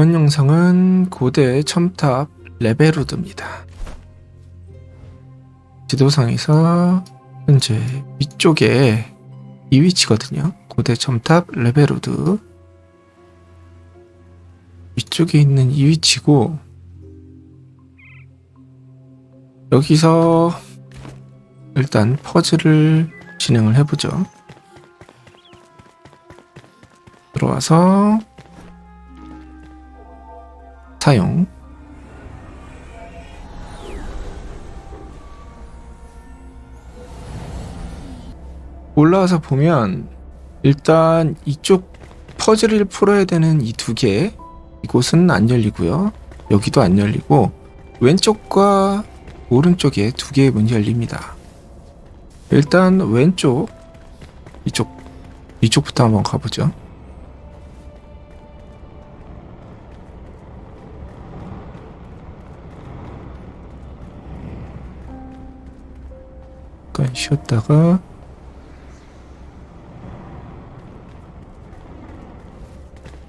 이번 영상은 고대 첨탑 레베루드입니다. 지도상에서 현재 위쪽에 이 위치거든요. 고대 첨탑 레베루드 위쪽에 있는 이 위치고 여기서 일단 퍼즐을 진행을 해보죠. 들어와서 사용. 올라와서 보면 일단 이쪽 퍼즐을 풀어야 되는 이 두 개 이곳은 안 열리고요. 여기도 안 열리고 왼쪽과 오른쪽에 두 개의 문이 열립니다. 일단 왼쪽 이쪽 이쪽부터 한번 가보죠 쉬었다가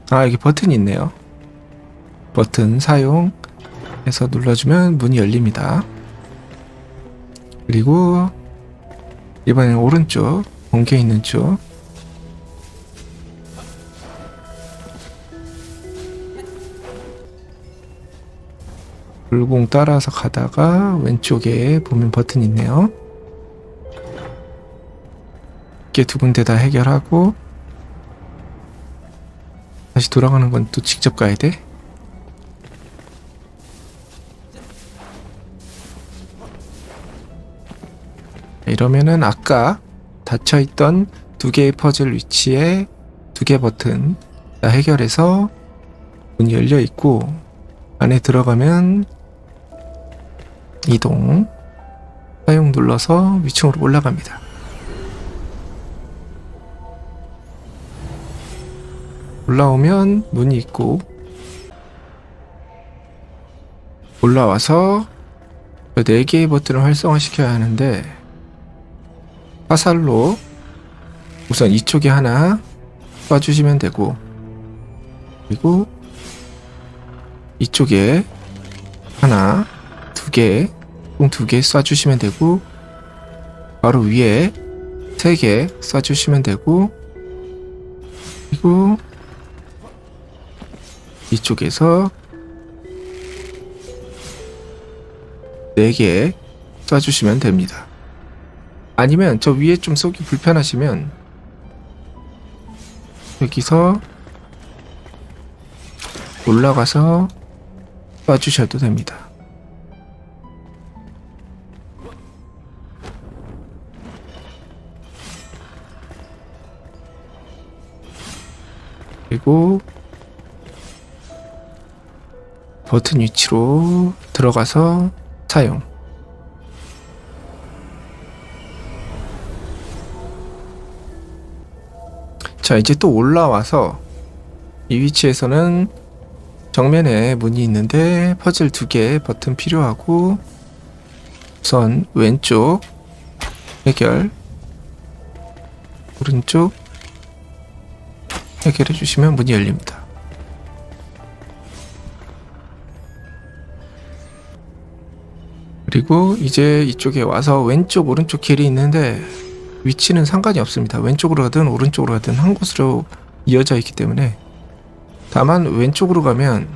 아 여기 버튼이 있네요. 버튼 사용해서 눌러주면 문이 열립니다. 그리고 이번엔 오른쪽 번개 있는 쪽. 불공 따라서 가다가 왼쪽에 보면 버튼 있네요 이렇게 두 군데 다 해결하고 다시 돌아가는 건 또 직접 가야 돼? 이러면은 아까 닫혀있던 두 개의 퍼즐 위치에 두 개 버튼 다 해결해서 문이 열려 있고 안에 들어가면 이동 사용 눌러서 위층으로 올라갑니다. 올라오면 문이 있고 올라와서 네 개의 버튼을 활성화시켜야 하는데 화살로 우선 이쪽에 하나 쏴주시면 되고 그리고 이쪽에 하나 두개총 두개 쏴주시면 되고 바로 위에 세 개 쏴주시면 되고 그리고 이쪽에서 4개 쏴주시면 됩니다. 아니면 저 위에 좀 쏘기 불편하시면 여기서 올라가서 쏴주셔도 됩니다. 그리고 버튼 위치로 들어가서 사용. 자, 이제 또 올라와서 이 위치에서는 정면에 문이 있는데 퍼즐 두 개 버튼 필요하고 우선 왼쪽 해결 오른쪽 해결해 주시면 문이 열립니다. 그리고 이제 이쪽에 와서 왼쪽 오른쪽 길이 있는데 위치는 상관이 없습니다. 왼쪽으로 가든 오른쪽으로 가든 한 곳으로 이어져 있기 때문에 다만 왼쪽으로 가면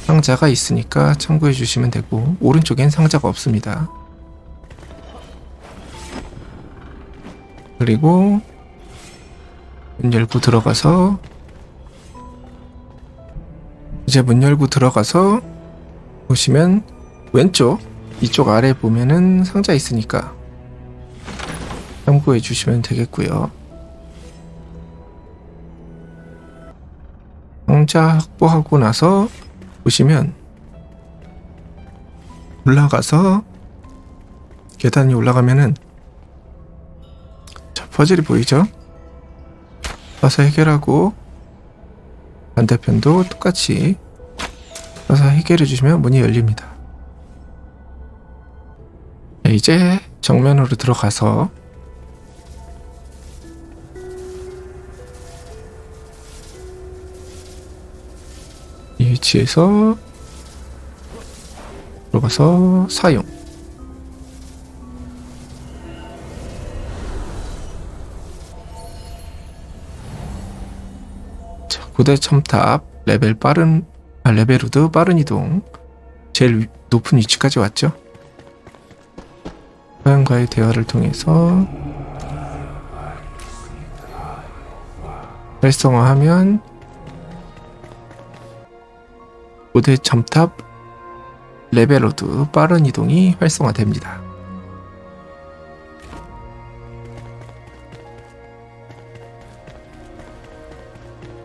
상자가 있으니까 참고해 주시면 되고 오른쪽엔 상자가 없습니다. 그리고 문 열고 들어가서 이제 문 열고 들어가서 보시면 왼쪽 이쪽 아래 보면은 상자 있으니까 참고해 주시면 되겠고요. 상자 확보하고 나서 보시면 올라가서 계단이 올라가면은 자 퍼즐이 보이죠? 와서 해결하고 반대편도 똑같이 와서 해결해 주시면 문이 열립니다. 네, 이제 정면으로 들어가서 위치에서 들어가서 사용. 자, 고대 첨탑 레벨 빠른 아, 레벨 우드 빠른 이동 제일 위- 높은 위치까지 왔죠. 사양과의 대화를 통해서 활성화하면 고대 첨탑 레벨 우드 빠른 이동이 활성화됩니다.